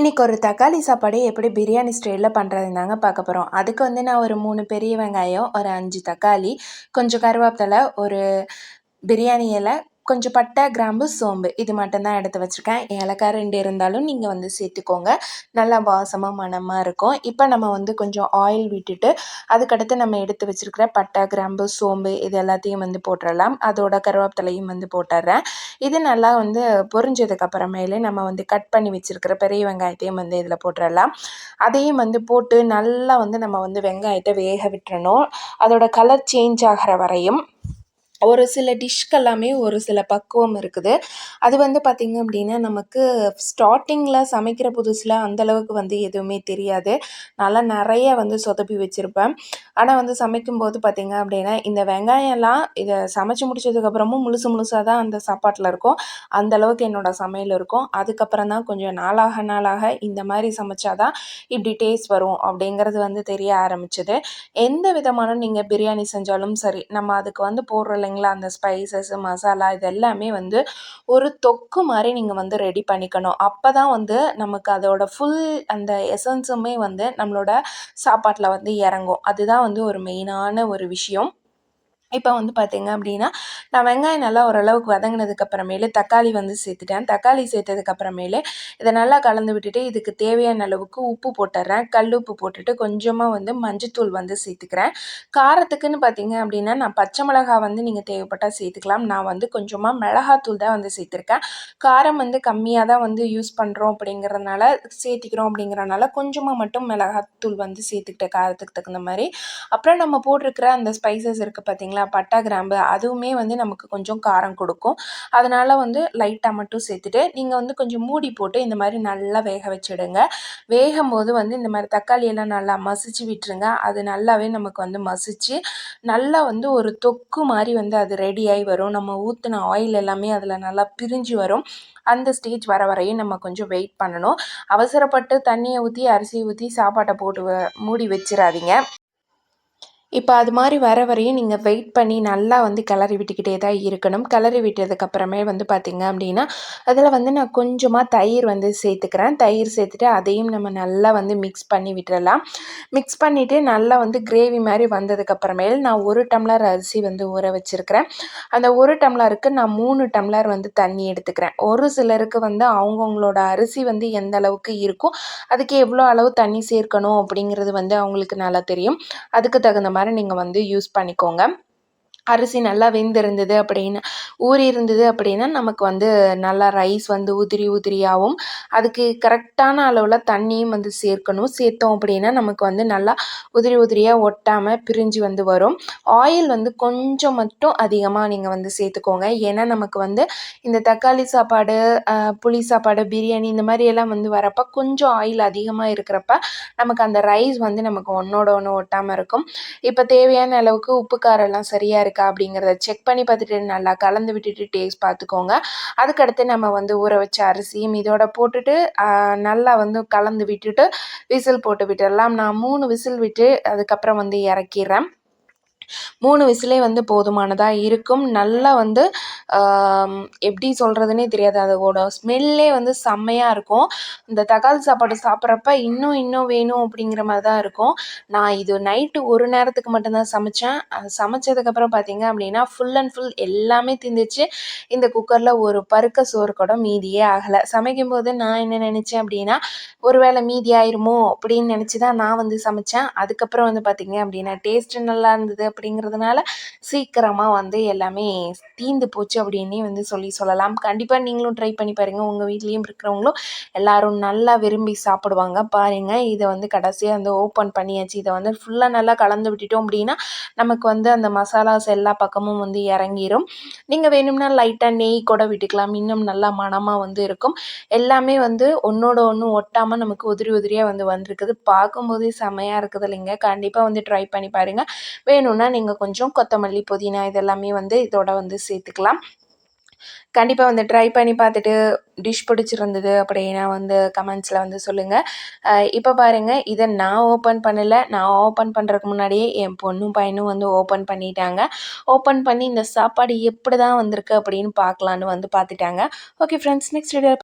இன்றைக்கி ஒரு தக்காளி சாப்பாடு எப்படி பிரியாணி ஸ்டைலில் பண்ணுறதுன்னு தாங்க பார்க்க போகிறோம் அதுக்கு வந்து நான் ஒரு மூணு பெரிய வெங்காயம் ஒரு அஞ்சு தக்காளி கொஞ்சம் கருவேப்பிலை ஒரு பிரியாணி இலை கொஞ்சம் பட்டை கிராம்பு சோம்பு இது மட்டும்தான் எடுத்து வச்சுருக்கேன். ஏலக்காய் ரெண்டு இருந்தாலும் நீங்கள் வந்து சேர்த்துக்கோங்க. நல்லா வாசமாக மணமாக இருக்கும். இப்போ நம்ம வந்து கொஞ்சம் ஆயில் விட்டுட்டு அதுக்கடுத்து நம்ம எடுத்து வச்சுருக்கிற பட்டை கிராம்பு சோம்பு இது எல்லாத்தையும் வந்து போட்டுடலாம் அதோட கருவேப்பிலையும் வந்து போட்டுடுறேன் இது நல்லா வந்து பொரிஞ்சதுக்கப்புறமேலே நம்ம வந்து கட் பண்ணி வச்சுருக்கிற பெரிய வெங்காயத்தையும் வந்து இதில் போட்டுடலாம் அதையும் வந்து போட்டு நல்லா வந்து நம்ம வந்து வெங்காயத்தை வேக விட்டுறணும். அதோட கலர் சேஞ்ச் ஆகிற வரையும் ஒரு சில டிஷ்க்கெல்லாமே ஒரு சில பக்குவம் இருக்குது. அது வந்து பார்த்திங்க அப்படின்னா நமக்கு ஸ்டார்டிங்கில் சமைக்கிற புதுசில் அந்தளவுக்கு வந்து எதுவுமே தெரியாது. நல்லா நிறைய வந்து சொதப்பி வச்சுருப்பேன். ஆனால் வந்து சமைக்கும்போது பார்த்திங்க அப்படின்னா இந்த வெங்காயம்லாம் இதை சமைச்சு முடிச்சதுக்கப்புறமும் முழுசு முழுசாக தான் அந்த சாப்பாட்டில் இருக்கும். அந்தளவுக்கு என்னோடய சமையல் இருக்கும். அதுக்கப்புறம் தான் கொஞ்சம் நாளாக நாளாக இந்த மாதிரி சமைச்சா தான் இப்படி டேஸ்ட் வரும் அப்படிங்கிறது வந்து தெரிய ஆரம்பிச்சது. எந்த விதமான நீங்கள் பிரியாணி செஞ்சாலும் சரி நம்ம அதுக்கு வந்து போடுற இல்லைங்களா? அந்த ஸ்பைசஸ்ஸு மசாலா இது எல்லாமே வந்து ஒரு தொக்கு மாதிரி நீங்கள் வந்து ரெடி பண்ணிக்கணும். அப்போ தான் வந்து நமக்கு அதோட ஃபுல் அந்த எசன்ஸுமே வந்து நம்மளோட சாப்பாட்டில் வந்து இறங்கும். அதுதான் வந்து ஒரு மெயினான ஒரு விஷயம். இப்போ வந்து பார்த்திங்க அப்படின்னா நான் வெங்காயம் நல்லா ஓரளவுக்கு வதங்கினதுக்கு அப்புறமேலு தக்காளி வந்து சேர்த்துட்டேன். தக்காளி சேர்த்ததுக்கு அப்புறமேலு இதை நல்லா கலந்து விட்டுட்டு இதுக்கு தேவையான அளவுக்கு உப்பு போட்டுடுறேன் கல் உப்பு போட்டுட்டு கொஞ்சமாக வந்து மஞ்சத்தூள் வந்து சேர்த்துக்கிறேன். காரத்துக்குன்னு பார்த்தீங்க அப்படின்னா நான் பச்சை மிளகா வந்து நீங்கள் தேவைப்பட்டால் சேர்த்துக்கலாம். நான் வந்து கொஞ்சமாக மிளகாத்தூள் தான் வந்து சேர்த்துருக்கேன். காரம் வந்து கம்மியாக தான் வந்து யூஸ் பண்ணுறோம் அப்படிங்கிறதுனால சேர்த்திக்கிறோம் அப்படிங்கிறனால கொஞ்சமாக மட்டும் மிளகாத்தூள் வந்து சேர்த்துக்கிட்டேன் காரத்துக்கு தகுந்த மாதிரி. அப்புறம் நம்ம போட்டிருக்கிற அந்த ஸ்பைசஸ் இருக்குது பார்த்தீங்களா பார்த்தீங்களா பட்டா கிராம்பு அதுவுமே வந்து நமக்கு கொஞ்சம் காரம் கொடுக்கும். அதனால் வந்து லைட்டாக மட்டும் சேர்த்துட்டு நீங்கள் வந்து கொஞ்சம் மூடி போட்டு இந்த மாதிரி நல்லா வேக வச்சுடுங்க. வேகும் போது வந்து இந்த மாதிரி தக்காளி எல்லாம் நல்லா மசிச்சு விட்டுருங்க. அது நல்லாவே நமக்கு வந்து மசிச்சு நல்லா வந்து ஒரு தொக்கு மாதிரி வந்து அது ரெடியாகி வரும். நம்ம ஊற்றின ஆயில் எல்லாமே அதில் நல்லா பிரிஞ்சு வரும். அந்த ஸ்டேஜ் வர வரையும் நம்ம கொஞ்சம் வெயிட் பண்ணணும். அவசரப்பட்டு தண்ணியை ஊற்றி அரிசியை ஊற்றி சாப்பாட்டை போட்டு மூடி வச்சிடாதீங்க இப்போ அது மாதிரி வர வரையும் நீங்கள் வெயிட் பண்ணி நல்லா வந்து கிளறி விட்டுக்கிட்டே தான் இருக்கணும். கிளறி விட்டதுக்கப்புறமே வந்து பார்த்திங்க அப்படின்னா அதில் வந்து நான் கொஞ்சமாக தயிர் வந்து சேர்த்துக்கிறேன். தயிர் சேர்த்துட்டு அதையும் நம்ம நல்லா வந்து மிக்ஸ் பண்ணி விட்டுறலாம். மிக்ஸ் பண்ணிவிட்டு நல்லா வந்து கிரேவி மாதிரி வந்ததுக்கப்புறமேல் நான் ஒரு டம்ளர் அரிசி வந்து ஊற வச்சுருக்கிறேன். அந்த ஒரு டம்ளருக்கு நான் மூணு டம்ளர் வந்து தண்ணி எடுத்துக்கிறேன். ஒரு சிலருக்கு வந்து அவங்கவுங்களோட அரிசி வந்து எந்த அளவுக்கு இருக்கும் அதுக்கு எவ்வளோ அளவு தண்ணி சேர்க்கணும் அப்படிங்கிறது வந்து அவங்களுக்கு நல்லா தெரியும். அதுக்கு தகுந்த மாதிரி மாதிரி நீங்கள் வந்து யூஸ் பண்ணிக்கோங்க. அரிசி நல்லா வெந்திருந்தது அப்படின்னு ஊறி இருந்தது அப்படின்னா நமக்கு வந்து நல்லா ரைஸ் வந்து உதிரி உதிரியாகவும் அதுக்கு கரெக்டான அளவில் தண்ணியும் வந்து சேர்க்கணும். சேர்த்தோம் அப்படின்னா நமக்கு வந்து நல்லா உதிரி உதிரியாக ஒட்டாமல் பிரிஞ்சு வந்து வரும். ஆயில் வந்து கொஞ்சம் மட்டும் அதிகமாக நீங்கள் வந்து சேர்த்துக்கோங்க. ஏன்னா நமக்கு வந்து இந்த தக்காளி சாப்பாடு புளி சாப்பாடு பிரியாணி இந்த மாதிரி எல்லாம் வந்து வரப்போ கொஞ்சம் ஆயில் அதிகமாக இருக்கிறப்ப நமக்கு அந்த ரைஸ் வந்து நமக்கு ஒன்றோட ஒன்று ஒட்டாமல் இருக்கும். இப்போ தேவையான அளவுக்கு உப்பு காரெல்லாம் சரியாக இருக்கா அப்படிங்கிறத செக் பண்ணி பார்த்துட்டு நல்லா கலந்து விட்டுட்டு டேஸ்ட் பார்த்துக்கோங்க. அதுக்கடுத்து நம்ம வந்து ஊற வச்ச அரிசியும் இதோட போட்டுட்டு நல்லா வந்து கலந்து விட்டுட்டு விசில் போட்டு விட்டுடலாம் நான் மூணு விசில் விட்டு அதுக்கப்புறம் வந்து இறக்கிடுறேன். மூணு விசிலே வந்து போதுமானதாக இருக்கும். நல்லா வந்து எப்படி சொல்கிறதுனே தெரியாது. அதோட ஸ்மெல்லே வந்து செம்மையாக இருக்கும். இந்த தக்காளி சாப்பாடு சாப்பிட்றப்ப இன்னும் இன்னும் வேணும் அப்படிங்கிற மாதிரி தான் இருக்கும். நான் இது நைட்டு ஒரு நேரத்துக்கு மட்டும்தான் சமைச்சேன். அது சமைச்சதுக்கப்புறம் பார்த்தீங்க அப்படின்னா ஃபுல் அண்ட் ஃபுல் எல்லாமே திந்துச்சு. இந்த குக்கரில் ஒரு பருக்க சோறு கூட மீதியே ஆகலை. சமைக்கும்போது நான் என்ன நினச்சேன் அப்படின்னா ஒரு வேளை மீதி ஆயிருமோ அப்படின்னு நினச்சி தான் நான் வந்து சமைச்சேன். அதுக்கப்புறம் வந்து பார்த்திங்க அப்படின்னா டேஸ்ட்டு நல்லா இருந்தது அப்படிங்கிறதுனால சீக்கிரமாக வந்து எல்லாமே தீந்து போச்சு அப்படின்னே வந்து சொல்லி சொல்லலாம். கண்டிப்பாக நீங்களும் ட்ரை பண்ணி பாருங்கள் உங்கள் வீட்லேயும் இருக்கிறவங்களும் எல்லோரும் நல்லா விரும்பி சாப்பிடுவாங்க. பாருங்கள் இதை வந்து கடைசியாக வந்து ஓப்பன் பண்ணியாச்சு. இதை வந்து ஃபுல்லாக நல்லா கலந்து விட்டுட்டோம் அப்படின்னா நமக்கு வந்து அந்த மசாலாஸ் எல்லா பக்கமும் வந்து இறங்கிடும் நீங்கள் வேணும்னா லைட்டாக நெய் கூட விட்டுக்கலாம். இன்னும் நல்லா மணமாக வந்து இருக்கும். எல்லாமே வந்து ஒன்றோட ஒன்று ஒட்டாமல் நமக்கு உதிரி உதிரியாக வந்து வந்திருக்குது. பார்க்கும்போதே செமையாக இருக்குது இல்லைங்க. கண்டிப்பாக வந்து ட்ரை பண்ணி பாருங்கள் வேணும்னா நீங்கள் கொஞ்சம் கொத்தமல்லி புதினா இதெல்லாமே வந்து இதோட வந்து சேர்த்துக்கலாம். கண்டிப்பாக வந்து ட்ரை பண்ணி பார்த்துட்டு டிஷ் பிடிச்சிருந்தது அப்படின்னா வந்து கமெண்ட்ஸில் வந்து சொல்லுங்கள் இப்போ பாருங்கள் இதை நான் ஓப்பன் பண்ணலை. நான் ஓப்பன் பண்ணுறதுக்கு முன்னாடியே என் பொண்ணும் பையனும் வந்து ஓப்பன் பண்ணிட்டாங்க. ஓப்பன் பண்ணி இந்த சாப்பாடு எப்படி தான் வந்திருக்கு அப்படின்னு பார்க்கலான்னு வந்து பார்த்துட்டாங்க. Okay friends next video